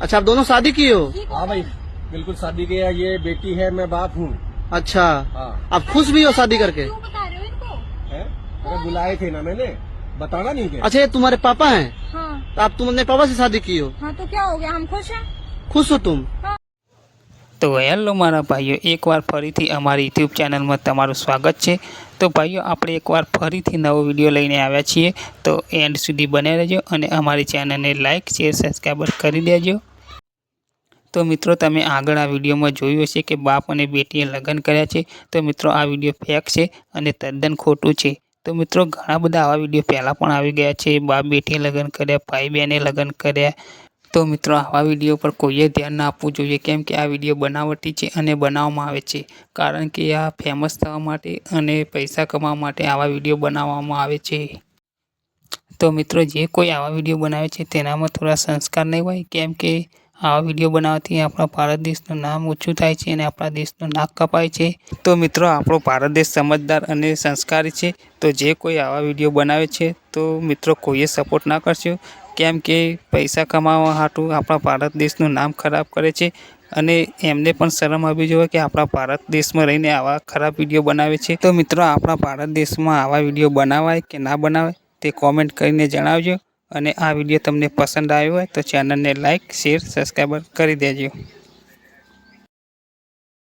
अच्छा आप दोनों शादी किए हो हाँ भाई बिल्कुल शादी किया ये बेटी है मैं बाप हूँ अच्छा हाँ आप खुश भी हो शादी करके क्यों बता रहे हो इनको है? अरे बुलाए थे ना मैंने बताना नहीं क्या अच्छा ये तुम्हारे पापा हैं हाँ तो आप तुम अपने पापा से शादी की हो हाँ तो क्या हो गया हम खुश हैं खुश हो तुम તો હેલો મારા ભાઈઓ એકવાર ફરીથી અમારી યુટ્યુબ ચેનલમાં તમારું સ્વાગત છે તો ભાઈઓ આપણે એકવાર ફરીથી નવો વિડીયો લઈને આવ્યા છીએ તો એન્ડ સુધી બને રહેજો અને અમારી ચેનલને લાઇક શેર સબસ્ક્રાઈબર કરી દેજો તો મિત્રો તમે આગળ આ વિડીયોમાં જોયું હશે કે બાપ અને બેટીએ લગ્ન કર્યા છે. તો મિત્રો આ વીડિયો ફેક છે અને તદ્દન ખોટું છે. તો મિત્રો ઘણા બધા આવા વીડિયો પહેલાં પણ આવી ગયા છે. બાપ બેટીએ લગ્ન કર્યા, ભાઈ બહેને લગ્ન કર્યા. તો મિત્રો આવા વીડિયો પર કોઈએ ધ્યાન ના આપવું જોઈએ કેમ કે આ વીડિયો બનાવટી છે અને બનાવવામાં આવે છે. કારણ કે આ ફેમસ થવા માટે અને પૈસા કમાવા માટે આવા વીડિયો બનાવવામાં આવે છે. તો મિત્રો જે કોઈ આવા વીડિયો બનાવે છે તેનામાં થોડા સંસ્કાર નહીં હોય કેમ કે આવા વીડિયો બનાવવાથી આપણા ભારત દેશનું નામ ઓછું થાય છે અને આપણા દેશનું નાક કપાય છે. તો મિત્રો, આપણો ભારત દેશ સમજદાર અને સંસ્કારી છે. તો જે કોઈ આવા વીડિયો બનાવે છે, તો મિત્રો, કોઈએ સપોર્ટ ના કરશો. કેમ કે પૈસા કમાવા હાટું આપણા ભારત દેશનું નામ ખરાબ કરે છે. અને એમને પણ શરમ આવવી જોઈએ કે આપણા ભારત દેશમાં રહીને આવા ખરાબ વીડિયો બનાવે છે. તો મિત્રો, આપણા ભારત દેશમાં આવા વીડિયો બનાવાય કે ના બનાવાય તે કોમેન્ટ કરીને જણાવજો. અને આ વીડિયો તમને પસંદ આવ્યો હોય તો ચેનલને લાઇક શેર સબસ્ક્રાઈબર કરી દેજો.